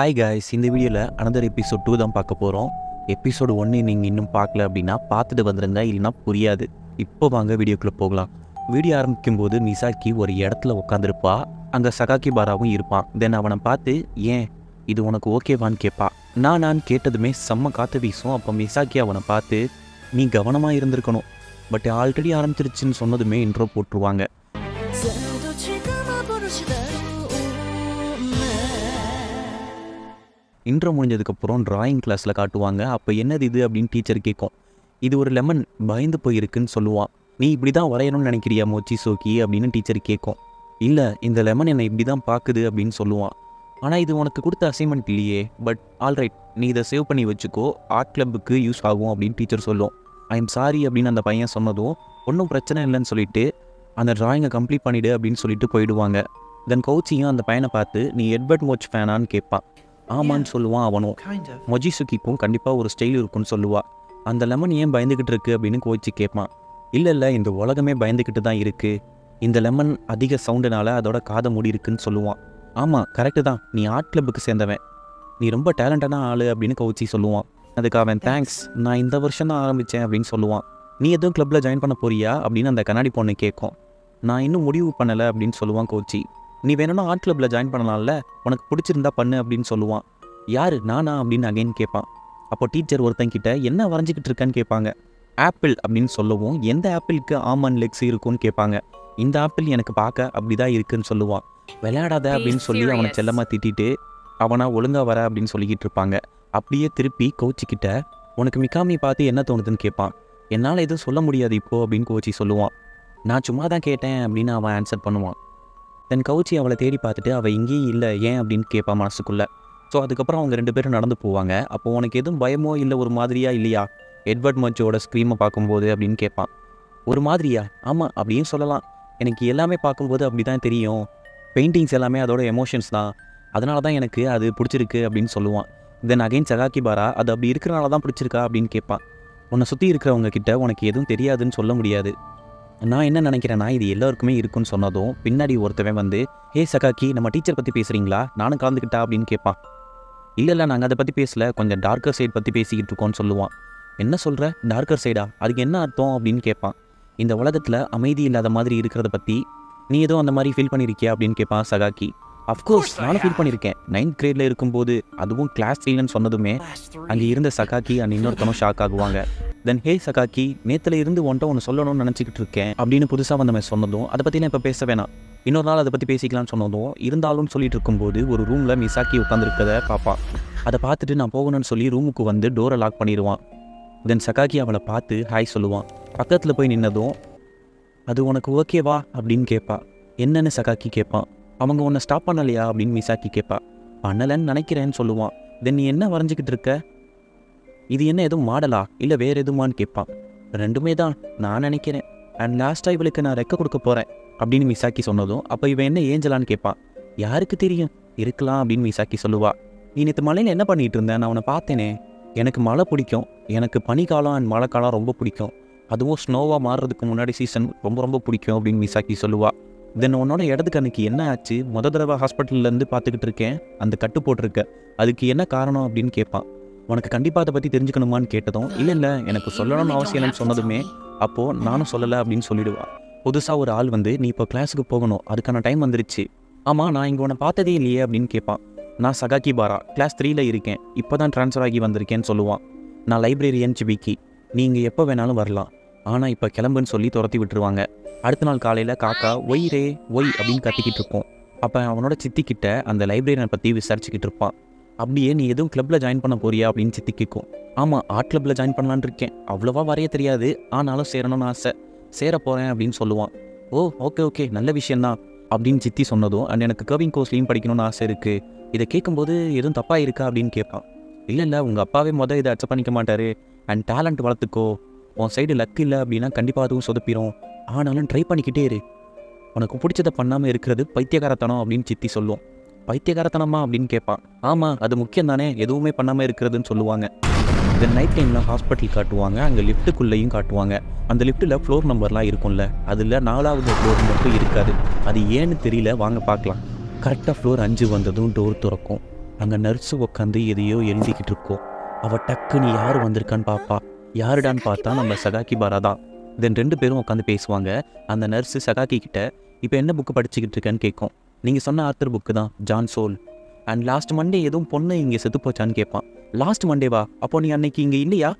Hi guys இந்த வீடியோவில் another episode two தான் பார்க்க போகிறோம் எபிசோடு ஒன்று நீங்கள் இன்னும் பார்க்கல அப்படின்னா பார்த்துட்டு வந்துருங்க இல்லைன்னா புரியாது. இப்போ வாங்க வீடியோக்குள்ளே போகலாம். வீடியோ ஆரம்பிக்கும் போது மிசாக்கி ஒரு இடத்துல உட்காந்துருப்பா அங்கே சகாக்கி பாராவும் இருப்பான். தென் அவனை பார்த்து ஏன்? இது உனக்கு ஓகேவான்னு கேட்பா நான் நான் கேட்டதுமே செம்ம காற்று வீசும். அப்போ மிசாக்கி அவனை பார்த்து நீ கவனமாக இருந்திருக்கணும். பட் ஆல்ரெடி ஆரம்பிச்சிருச்சுன்னு சொன்னதுமே இன்ட்ரோ போட்டுருவாங்க. இன்ட்ரோ முடிஞ்சதுக்கப்புறம் டிராயிங் கிளாஸில் காட்டுவாங்க. அப்போ என்னது இது அப்படின்னு டீச்சர் கேட்கும். இது ஒரு லெமன் பயந்து போயிருக்குன்னு சொல்லுவான். நீ இப்படி தான் வரையணும்னு நினைக்கிறியா மோச்சி சோக்கி அப்படின்னு டீச்சர் கேட்கும். இல்லை இந்த லெமன் என்னை இப்படி தான் பார்க்குது அப்படின்னு சொல்லுவான். ஆனால் இது உனக்கு கொடுத்த அசைன்மெண்ட் இல்லையே. பட் ஆல்ரைட் நீ இதை சேவ் பண்ணி வச்சுக்கோ. ஆர்ட் கிளப்புக்கு யூஸ் ஆகும் அப்படின்னு டீச்சர் சொல்லும். ஐ எம் சாரி அப்படின்னு அந்த பையன் சொன்னதும் ஒன்றும் பிரச்சனை இல்லைன்னு சொல்லிட்டு அந்த டிராயிங்கை கம்ப்ளீட் பண்ணிவிடு அப்படின்னு சொல்லிட்டு போயிடுவாங்க. தென் கவுச்சியும் அந்த பையனை பார்த்து நீ எட்வர்ட் மோச் ஃபேனான்னு கேட்பான். ஆமான்னு சொல்லுவான் அவனும். மொஜிசுக்கிக்கும் கண்டிப்பாக ஒரு ஸ்டைல் இருக்குன்னு சொல்லுவா. அந்த லெமன் ஏன் பயந்துக்கிட்டு இருக்கு அப்படின்னு கோச்சு கேட்பான். இல்லை இல்லை இந்த உலகமே பயந்துக்கிட்டு தான் இருக்கு. இந்த லெமன் அதிக சவுண்டுனால அதோட காதை மூடி இருக்குன்னு சொல்லுவான். ஆமாம் கரெக்டு தான். நீ ஆர்ட் கிளப்புக்கு சேர்ந்தவன். நீ ரொம்ப டேலண்டான ஆளு அப்படின்னு கவுச்சி சொல்லுவான். அதுக்கு அவன் தேங்க்ஸ் நான் இந்த வருஷம் தான் ஆரம்பித்தேன் அப்படின்னு சொல்லுவான். நீ எதுவும் கிளப்பில் ஜாயின் பண்ண போறியா? அப்படின்னு அந்த கண்ணாடி பொண்ணு கேட்கும். நான் இன்னும் முடிவு பண்ணலை அப்படின்னு சொல்லுவான் கோச்சி நீ வேணும்னா ஆர்ட் கிளப்பில் ஜாயின் பண்ணலாம்ல உனக்கு பிடிச்சிருந்தா பண்ணு அப்படின்னு சொல்லுவான். யார் நானா அப்படின்னு அகைன் கேட்பான். அப்போ டீச்சர் ஒருத்தங்கிட்ட என்ன வரைஞ்சிக்கிட்டு இருக்கான்னு? கேட்பாங்க. ஆப்பிள் அப்படின்னு சொல்லவும் எந்த ஆப்பிளுக்கு ஆமன் லெக்ஸ் இருக்கும்னு கேட்பாங்க. இந்த ஆப்பிள் எனக்கு பார்க்க அப்படி தான் இருக்குன்னு சொல்லுவான். விளையாடாத அப்படின்னு சொல்லி அவனை. செல்லமாக திட்டிட்டு அவனா ஒழுங்கா வர அப்படின்னு சொல்லிக்கிட்டு இருப்பாங்க. அப்படியே திருப்பி கோச்சிக்கிட்ட உனக்கு மிக்காமி பார்த்து என்ன தோணுதுன்னு? கேட்பான். என்னால் எதுவும் சொல்ல முடியாது இப்போ அப்படின்னு கோச்சி சொல்லுவான். நான் சும்மா தான் கேட்டேன் அப்படின்னு அவன் ஆன்சர் பண்ணுவான். தென் கவுச்சி அவளை தேடி பார்த்துட்டு அவள் இங்கேயும் இல்லை ஏன்? அப்படின்னு கேட்பான் மனசுக்குள்ளே. ஸோ அதுக்கப்புறம் அவங்க ரெண்டு பேரும் நடந்து போவாங்க. அப்போ உனக்கு எதுவும் பயமோ இல்லை ஒரு மாதிரியா இல்லையா? எட்வர்ட் மச்சோட ஸ்க்ரீமை பார்க்கும்போது அப்படின்னு கேட்பான் ஒரு மாதிரியா? ஆமாம் அப்படின்னு சொல்லலாம். எனக்கு எல்லாமே பார்க்கும்போது அப்படி தான் தெரியும். பெயிண்டிங்ஸ் எல்லாமே அதோட எமோஷன்ஸ் தான். அதனால தான் எனக்கு அது பிடிச்சிருக்கு அப்படின்னு சொல்லுவான். தென் அகைன் சகாக்கி பாரா அது அப்படி இருக்கிறனால தான் பிடிச்சிருக்கா? அப்படின்னு கேட்பான் உன்னை சுற்றி இருக்கிறவங்க கிட்ட உனக்கு எதுவும் தெரியாதுன்னு சொல்ல முடியாது. நான் என்ன நினைக்கிறேன்னா இது எல்லாருக்குமே இருக்குன்னு சொன்னதும் பின்னாடி ஒருத்தவன் வந்து ஹே சகாக்கி நம்ம டீச்சர் பற்றி பேசுகிறீங்களா நானும் கலந்துக்கிட்டா அப்படின்னு கேட்பான். இல்லை இல்லை நாங்கள் அதை பற்றி பேசல. கொஞ்சம் டார்க்கர் சைடு பற்றி பேசிக்கிட்டு இருக்கோம்னு சொல்லுவான். என்ன சொல்கிற டார்க்கர் சைடா அதுக்கு என்ன அர்த்தம்? அப்படின்னு கேட்பான். இந்த உலகத்தில் அமைதி இல்லாத மாதிரி இருக்கிறத பற்றி நீ எதுவும் அந்த மாதிரி ஃபீல் பண்ணியிருக்கியா அப்படின்னு கேட்பான் சகாக்கி. அஃப்கோர்ஸ் நானும் ஃபீல் பண்ணியிருக்கேன். நைன்த் கிரேடில் இருக்கும்போது அதுவும் கிளாஸ் த்ரீலன்னு சொன்னதுமே. அங்கே இருந்த சகாக்கி அண்ட் இன்னொருத்தனும் ஷாக் ஆகுவாங்க. தென் ஹே சகாக்கி நேத்துல இருந்து ஒன்ட்ட ஒன்று சொல்லணும்னு நினச்சிக்கிட்டு இருக்கேன் அப்படின்னு புதுசாக வந்தவன் சொன்னதும் அதை பற்றிலாம் இப்போ பேச வேணாம். இன்னொரு நாள் அதை பற்றி பேசிக்கலாம்னு சொன்னதும் இருந்தாலும் சொல்லிட்டு இருக்கும்போது ஒரு ரூமில் மிசாக்கி உட்காந்துருக்கத பார்ப்பான் அதை பார்த்துட்டு நான் போகணும்னு சொல்லி ரூமுக்கு வந்து டோரை லாக் பண்ணிடுவான். தென் சகாக்கி அவளை பார்த்து ஹாய் சொல்லுவான். பக்கத்தில் போய் நின்னதும் அது உனக்கு ஓகேவா அப்படின்னு கேட்பா என்னன்னு சகாக்கி கேட்பான் அவங்க உன்னை ஸ்டாப் பண்ணலையா அப்படின்னு மிசாக்கி கேட்பா பண்ணலைன்னு நினைக்கிறேன்னு சொல்லுவான் தென் நீ என்ன வரைஞ்சிக்கிட்டு இருக்க? இது என்ன எதுவும் மாடலா இல்லை வேறு எதுமான்னு? கேட்பான் ரெண்டுமே தான் நான் நினைக்கிறேன். அண்ட் லாஸ்ட்டாக இவளுக்கு நான் ரெக்க கொடுக்க போகிறேன் அப்படின்னு மிசாக்கி சொன்னதும் அப்போ இவன் என்ன ஏஞ்சலான்னு கேட்பான் யாருக்கு தெரியும்? இருக்கலாம் அப்படின்னு மிசாக்கி சொல்லுவா. நீ நேற்று மலையில் என்ன பண்ணிட்டு இருந்தேன் நான் அவனை பார்த்தேனே. எனக்கு மழை பிடிக்கும். எனக்கு பனிக்காலம் அண்ட் மழைக்காலம் ரொம்ப பிடிக்கும். அதுவும் ஸ்னோவாக மாறுறதுக்கு முன்னாடி சீசன் ரொம்ப ரொம்ப பிடிக்கும் அப்படின்னு மிசாக்கி சொல்லுவாள் தென் உன்னோட இடத்துக்கு அன்றைக்கி என்ன ஆச்சு? முத தடவை ஹாஸ்பிட்டல்லேருந்து பார்த்துக்கிட்டு இருக்கேன். அந்த கட்டு போட்டிருக்க. அதுக்கு என்ன காரணம் அப்படின்னு கேட்பான். உனக்கு கண்டிப்பாக அதை பற்றி தெரிஞ்சுக்கணுமான்னு கேட்டதும் இல்லை இல்லை எனக்கு சொல்லணும்னு அவசியம் இல்லைன்னு சொன்னதுமே அப்போது நானும் சொல்லலை அப்படின்னு சொல்லிவிடுவான் புதுசாக ஒரு ஆள் வந்து நீ இப்போ கிளாஸுக்கு போகணும். அதுக்கான டைம் வந்துருச்சு. ஆமாம் நான் இங்கே உன்னை பார்த்ததே இல்லையே அப்படின்னு கேட்பான். நான் சகாக்கி பாரா. கிளாஸ் த்ரீல இருக்கேன். இப்போ தான் ட்ரான்ஸ்ஃபர் ஆகி வந்திருக்கேன்னு சொல்லுவான். நான் லைப்ரரியன் சிபிக்கி நீங்கள் எப்போ வேணாலும் வரலாம். ஆனால் இப்போ கிளம்புன்னு சொல்லி துரத்தி விட்டுருவாங்க. அடுத்த நாள் காலையில் காக்கா ஒய் ரே ஒய் அப்படின்னு கத்திக்கிட்டு இருப்போம். அப்போ அவனோட சித்திக்கிட்ட அந்த லைப்ரரியனை பற்றி விசாரிச்சுக்கிட்டு இருப்பான். அப்படியே நீ எதுவும் கிளப்பில் ஜாயின் பண்ண போறியா? அப்படின்னு சித்தி கேட்கும். ஆமாம் ஆர்ட் கிளப்பில் ஜாயின் பண்ணலான்னு இருக்கேன். அவ்வளோவா வரைய தெரியாது. ஆனாலும் சேரணும்னு ஆசை. சேர போகிறேன் அப்படின்னு சொல்லுவான். ஓ ஓகே ஓகே நல்ல விஷயந்தான் அப்படின்னு சித்தி சொன்னதும் அண்ட் எனக்கு கர்விங் கோர்ஸ்லையும் படிக்கணும்னு ஆசை இருக்குது இதை கேட்கும்போது எதுவும் தப்பாக இருக்கா? அப்படின்னு கேட்பான். இல்லை இல்லை. உங்கள் அப்பாவே மொதல் இதை அச்சப் பண்ணிக்க மாட்டார். அண்ட் டேலண்ட் வளர்த்துக்கோ. உன் சைடு லக் இல்லை அப்படின்னா கண்டிப்பாக அதுவும் சொதப்பிடும் ஆனாலும் ட்ரை பண்ணிக்கிட்டே இரு. உனக்கு பிடிச்சதை பண்ணாமல் இருக்கிறது பைத்தியகாரத்தனம் அப்படின்னு சித்தி சொல்லுவோம் பைத்தியகாரத்தனமா அப்படின்னு கேட்பான் ஆமாம் அது முக்கியம் தானே? எதுவுமே பண்ணாமல் இருக்கிறதுன்னு சொல்லுவாங்க. தென் நைட் டைமில் ஹாஸ்பிட்டல் காட்டுவாங்க. அங்கே லிஃப்ட்டுக்குள்ளேயும் காட்டுவாங்க. அந்த லிஃப்ட்டில் ஃப்ளோர் நம்பர்லாம் இருக்கும்ல. அதில் நாலாவது ஃப்ளோர் மட்டும் இருக்காது. அது ஏன்னு தெரியல. வாங்க பார்க்கலாம். கரெக்டாக ஃப்ளோர் அஞ்சு வந்ததும் டோர் திறக்கும். அங்கே நர்ஸு உட்காந்து எதையோ எழுதிக்கிட்டு இருக்கோம் அவள் டக்குன்னு யார் வந்திருக்கான்னு பாப்பா. யாருடான்னு பார்த்தா நம்ம சகாக்கி பாரா தான். தென் ரெண்டு பேரும் உட்காந்து பேசுவாங்க. அந்த நர்ஸு சகாக்கி கிட்ட இப்போ என்ன புக்கு படிச்சுக்கிட்டு இருக்கேன்னு கேட்கும். நீங்கள் சொன்ன ஆர்த்தர் புக்கு தான் John soul and last Monday எதுவும் பொண்ணு இங்கே செத்து போச்சான்னு கேட்பான் லாஸ்ட் மண்டேவா அப்போ நீ அன்னைக்கு இங்கே இல்லையா?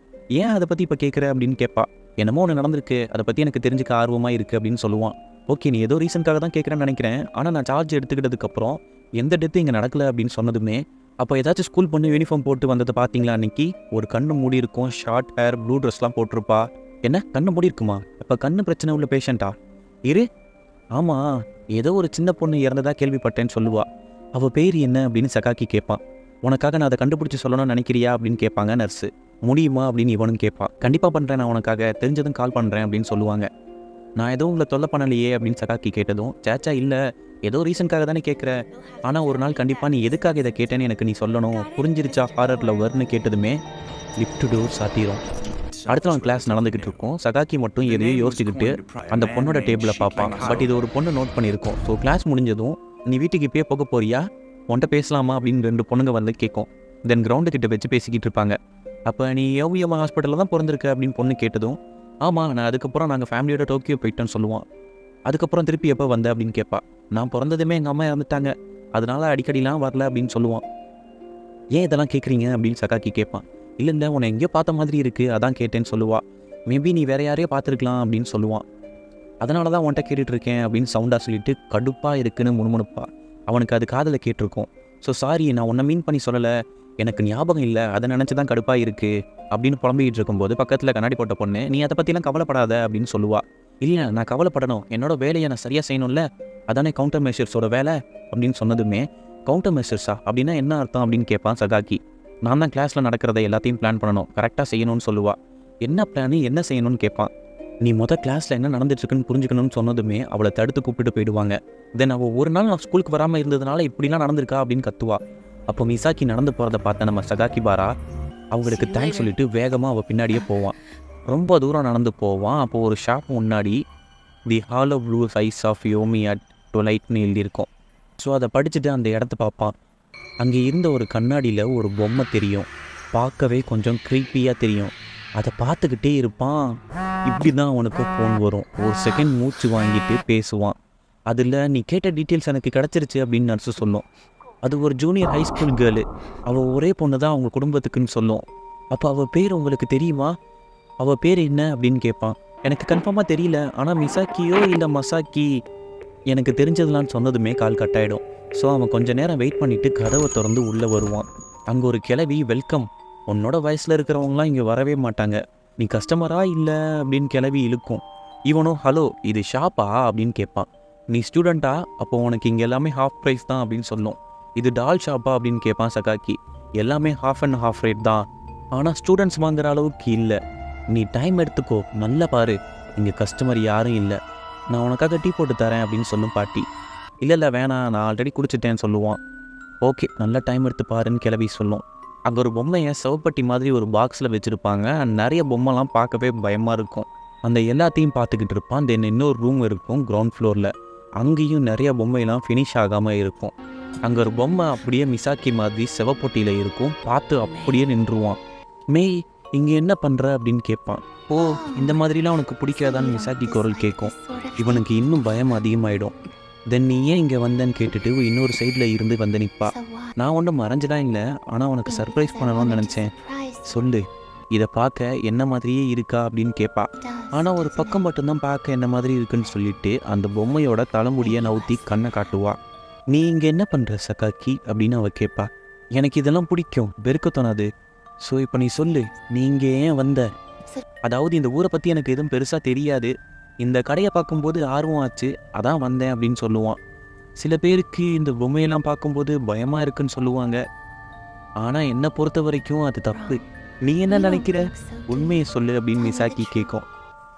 ஏன் அதை பற்றி இப்போ கேட்குற அப்படின்னு கேட்பா என்னமோ ஒன்று நடந்திருக்கு. அதை பற்றி எனக்கு தெரிஞ்சுக்க ஆர்வமாக இருக்குது அப்படின்னு சொல்லுவான். ஓகே நீ ஏதோ ரீசனுக்காக தான் கேட்குறேன்னு நினைக்கிறேன். ஆனால் நான் சார்ஜ் எடுத்துக்கிட்டதுக்கப்புறம் எந்த டெத்து இங்கே நடக்கல அப்படின்னு சொன்னதுமே அப்போ ஏதாச்சும் ஸ்கூல் பொண்ணு யூனிஃபார்ம் போட்டு வந்ததை பார்த்தீங்களா அன்னைக்கு? ஒரு கண்ணு மூடி இருக்கும் ஷார்ட் ஹேர் ப்ளூ ட்ரெஸ்லாம் போட்டிருப்பா. என்ன? கண்ணு மூடி இருக்குமா? இப்போ கண்ணு பிரச்சனை உள்ள பேஷண்ட்டா இரு. ஆமாம் ஏதோ ஒரு சின்ன பொண்ணு இறந்ததா கேள்விப்பட்டேன்னு சொல்லுவா. அவள் பேர் என்ன அப்படின்னு சகாக்கி கேட்பான் உனக்காக நான் அதை கண்டுபிடிச்சி சொல்லணும்னு நினைக்கிறியா அப்படின்னு கேட்பாங்க நர்ஸு முடியுமா அப்படின்னு இவனும் கேட்பான் கண்டிப்பாக பண்ணுறேன் நான் உனக்காக. தெரிஞ்சதும் கால் பண்ணுறேன் அப்படின்னு சொல்லுவாங்க. நான் எதுவும் உங்களை தொல்லை பண்ணலையே அப்படின்னு சகாக்கி கேட்டதும் சேச்சா இல்லை. ஏதோ ரீசன்க்காக தானே கேட்குற. ஆனால் ஒரு நாள் கண்டிப்பாக நீ எதுக்காக இதை கேட்டேன்னு எனக்கு நீ சொல்லணும். புரிஞ்சிருச்சா ஹாரர் லவ்வர்னு கேட்டதுமே லிஃப்ட் டோர் சாத்திரும். அடுத்த நாள் கிளாஸ் நடந்துக்கிட்டு இருக்கும். சகாக்கி மட்டும் எதையோ யோசிச்சுக்கிட்டு அந்த பொண்ணோட டேபிளை பார்ப்பான். பட் இது ஒரு பொண்ணு நோட் பண்ணியிருக்கோம். ஸோ கிளாஸ் முடிஞ்சதும் நீ வீட்டுக்கு இப்பயே போக போறியா? உன்கிட்ட பேசலாமா? அப்படின்னு ரெண்டு பொண்ணுங்க வந்து கேட்கும். தென் கிரவுண்டு கிட்ட வச்சு பேசிக்கிட்டு இருப்பாங்க. அப்போ நீ யோவியம்மா ஹாஸ்பிட்டலில் தான் பிறந்திருக்க? அப்படின்னு பொண்ணு கேட்டதும் ஆமாம் நான் அதுக்கப்புறம் நாங்கள் ஃபேமிலியோட டோக்கியோ போயிட்டேன்னு சொல்லுவான். அதுக்கப்புறம் திருப்பி எப்போ வந்த அப்படின்னு கேட்பா நான் பிறந்ததுமே எங்கள் அம்மா இறந்துட்டாங்க. அதனால அடிக்கடிலாம் வரல அப்படின்னு சொல்லுவான். ஏன் இதெல்லாம் கேட்குறீங்க அப்படின்னு சகாக்கி கேட்பான் இல்லை இல்லை உன்னை எங்கேயோ பார்த்த மாதிரி இருக்குது அதான் கேட்டேன்னு சொல்லுவா. மேபி நீ வேற யாரையோ பார்த்துருக்கலாம் அப்படின்னு சொல்லுவான். அதனால தான் உன்கிட்ட கேட்டுட்டு இருக்கேன் அப்படின்னு சவுண்டாக சொல்லிட்டு கடுப்பாக இருக்குன்னு முணுமுணுப்பா. அவனுக்கு அது காதில் கேட்டிருக்கும். ஸோ சாரி நான் உன்னை மீன் பண்ணி சொல்லலை. எனக்கு ஞாபகம் இல்லை. அதை நினச்சி தான் கடுப்பாக இருக்குது அப்படின்னு புலம்பிக்கிட்டு இருக்கும்போது பக்கத்தில் கண்ணாடி போட்ட பொண்ணு நீ அதை பற்றிலாம் கவலைப்படாத அப்படின்னு சொல்லுவா. இல்லை நான் கவலைப்படணும். என்னோட வேலையை நான் சரியாக செய்யணும்ல. அதானே கவுண்டர் மெஷர்ஸோட வேலை அப்படின்னு சொன்னதுமே கவுண்டர் மெஷர்ஸா அப்படின்னா என்ன அர்த்தம்? அப்படின்னு கேட்பான் சகாக்கி. நான் தான் கிளாஸில் நடக்கிறத எல்லாத்தையும் பிளான் பண்ணணும். கரெக்டாக செய்யணும்னு சொல்லுவா. என்ன பிளானு என்ன செய்யணும்னு கேட்பான். நீ மொதல் கிளாஸில் என்ன நடந்துட்டுருக்குன்னு புரிஞ்சுக்கணும்னு சொன்னதுமே அவளை தடுத்து கூப்பிட்டு போயிடுவாங்க. தென் அவள் ஒரு நாள் நான் ஸ்கூலுக்கு வராமல் இருந்ததுனால இப்படிலாம் நடந்திருக்கா? அப்படின்னு கத்துவா. அப்போ மிசாக்கி நடந்து போகிறத பார்த்த நம்ம சகாக்கி பாரா அவங்களுக்கு தேங்க்ஸ் சொல்லிட்டு வேகமாக அவள் பின்னாடியே போவான். ரொம்ப தூரம் நடந்து போவான். அப்போ ஒரு ஷாப் முன்னாடி the hollow blue size of யோமி at டொலைட்னு எழுதியிருக்கோம். ஸோ அதை படிச்சுட்டு அந்த இடத்த பார்ப்பான். அங்கே இருந்த ஒரு கண்ணாடியில் ஒரு பொம்மை தெரியும். பார்க்கவே கொஞ்சம் க்ரீப்பியாக தெரியும். அதை பார்த்துக்கிட்டே இருப்பான். இப்படி தான் அவனுக்கு ஃபோன் வரும். ஒரு செகண்ட் மூச்சு வாங்கிட்டு பேசுவான். அதில் நீ கேட்ட டீட்டெயில்ஸ் எனக்கு கிடச்சிருச்சு அப்படின்னு நர்ஸு சொல்லும். அது ஒரு ஜூனியர் ஹை ஸ்கூல் கேர்ளு அவள் ஒரே பொண்ணு தான் அவங்க குடும்பத்துக்குன்னு சொல்லும். அப்போ அவள் பேர் உங்களுக்கு தெரியுமா? அவள் பேர் என்ன அப்படின்னு கேட்பான் எனக்கு கன்ஃபார்மாக தெரியல. ஆனால் மிசாக்கியோ இல்லை மசாக்கி எனக்கு தெரிஞ்சதுலான்னு சொன்னதுமே கால் கட் ஆகிடும் ஸோ அவன் கொஞ்ச நேரம் வெயிட் பண்ணிவிட்டு கதவை திறந்து உள்ளே வருவான். அங்கே ஒரு கிளவி வெல்கம் உன்னோட வயசில் இருக்கிறவங்களாம் இங்கே வரவே மாட்டாங்க. நீ கஸ்டமரா இல்லை? அப்படின்னு கிளவி இழுக்கும். இவனும் ஹலோ இது ஷாப்பா அப்படின்னு கேட்பான் நீ ஸ்டூடெண்ட்டா அப்போ உனக்கு இங்கே எல்லாமே ஹாஃப் ப்ரைஸ் தான் அப்படின்னு சொல்லும். இது டால் ஷாப்பா அப்படின்னு கேட்பான் சகாக்கி. எல்லாமே ஹாஃப் அண்ட் ஹாஃப் ரேட் தான். ஆனால் ஸ்டூடெண்ட்ஸ் வாங்குற அளவுக்கு இல்லை. நீ டைம் எடுத்துக்கோ. நல்லா பாரு. இங்கே கஸ்டமர் யாரும் இல்லை. நான் உனக்காக டீ போட்டு தரேன் அப்படின்னு சொல்லும் பாட்டி. இல்லை இல்லை வேணாம். நான் ஆல்ரெடி குடிச்சிட்டேன்னு சொல்லுவான். ஓகே நல்ல டைம் எடுத்து பாருன்னு கிளவி சொல்லும். அங்கே ஒரு பொம்மையை சவப்பட்டி மாதிரி ஒரு பாக்ஸில் வச்சுருப்பாங்க. நிறைய பொம்மைலாம் பார்க்கவே பயமாக இருக்கும். அந்த எல்லாத்தையும் பார்த்துக்கிட்டு இருப்பான். தென் இன்னொரு ரூம் இருக்கும் கிரவுண்ட் ஃப்ளோரில் அங்கேயும் நிறைய பொம்மையெல்லாம் ஃபினிஷ் ஆகாமல் இருக்கும். அங்கே ஒரு பொம்மை அப்படியே மிசாக்கி மாதிரி செவப்பொட்டியில் இருக்கும். பார்த்து அப்படியே நின்றுவான். மேய் இங்கே என்ன பண்ணுற அப்படின்னு கேட்பான். ஓ இந்த மாதிரிலாம் உனக்கு பிடிக்காதான்னு மிசாக்கி குரல் கேட்கும். இவனுக்கு இன்னும் பயம் அதிகமாயிடும். தென் நீ ஏன் இங்கே வந்தேன்னு கேட்டுட்டு இன்னொரு சைடில் இருந்து வந்து நிற்பா நான் ஒன்றும் மறைஞ்சலாம் இல்லை ஆனால் உனக்கு சர்ப்ரைஸ் பண்ணணும்னு நினச்சேன். சொல்லு இதை பார்க்க என்ன மாதிரியே இருக்கா? அப்படின்னு கேட்பா ஆனால் ஒரு பக்கம் மட்டும்தான் பார்க்க என்ன மாதிரி இருக்குன்னு சொல்லிட்டு அந்த பொம்மையோட தலைமுடியை நவுத்தி கண்ணை காட்டுவா. நீ இங்கே என்ன பண்ணுற சகாக்கி? அப்படின்னு அவ கேட்பா எனக்கு இதெல்லாம் பிடிக்கும். வெறுக்க தோணாது. ஸோ இப்போ நீ சொல்லு நீ இங்கே ஏன் வந்த? அதாவது இந்த ஊரை பற்றி எனக்கு எதுவும் பெருசாக தெரியாது. இந்த கடையை பார்க்கும்போது ஆர்வம் ஆச்சு. அதான் வந்தேன் அப்படின்னு சொல்லுவான். சில பேருக்கு இந்த பொம்மையெல்லாம் பார்க்கும்போது பயமாக இருக்குன்னு சொல்லுவாங்க. ஆனால் என்னை பொறுத்த வரைக்கும் அது தப்பு. நீ என்ன நினைக்கிற? உண்மையை சொல்லு அப்படின்னு மிசாக்கி கேட்கும்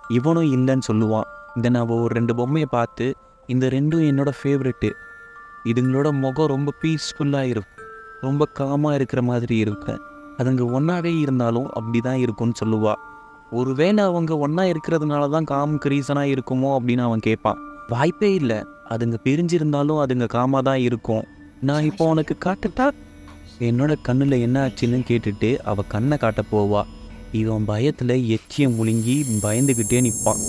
இவனும் இல்லைன்னு சொல்லுவான். இந்த நான் ஒரு ரெண்டு பொம்மையை பார்த்து இந்த ரெண்டும் என்னோட ஃபேவரெட்டு இதுங்களோட முகம் ரொம்ப பீஸ்ஃபுல்லாக இருக்கும் ரொம்ப காமாக இருக்கிற மாதிரி இருக்கும் அதுங்க ஒன்றாவே இருந்தாலும் அப்படி தான் இருக்கும்னு சொல்லுவாள் ஒருவேளை அவங்க ஒன்றா இருக்கிறதுனால தான் காமுக்கு ரீசனாக இருக்குமோ அப்படின்னு அவன் கேட்பான். வாய்ப்பே இல்லை. அதுங்க பிரிஞ்சிருந்தாலும் அதுங்க காமாக தான் இருக்கும். நான் இப்போ உனக்கு காட்டுட்டா? என்னோட கண்ணில் என்ன ஆச்சுன்னு கேட்டுட்டு அவள் கண்ணை காட்ட போவா. இவன் பயத்தில் எச்சியம் முழுங்கி பயந்துக்கிட்டே நிற்பான்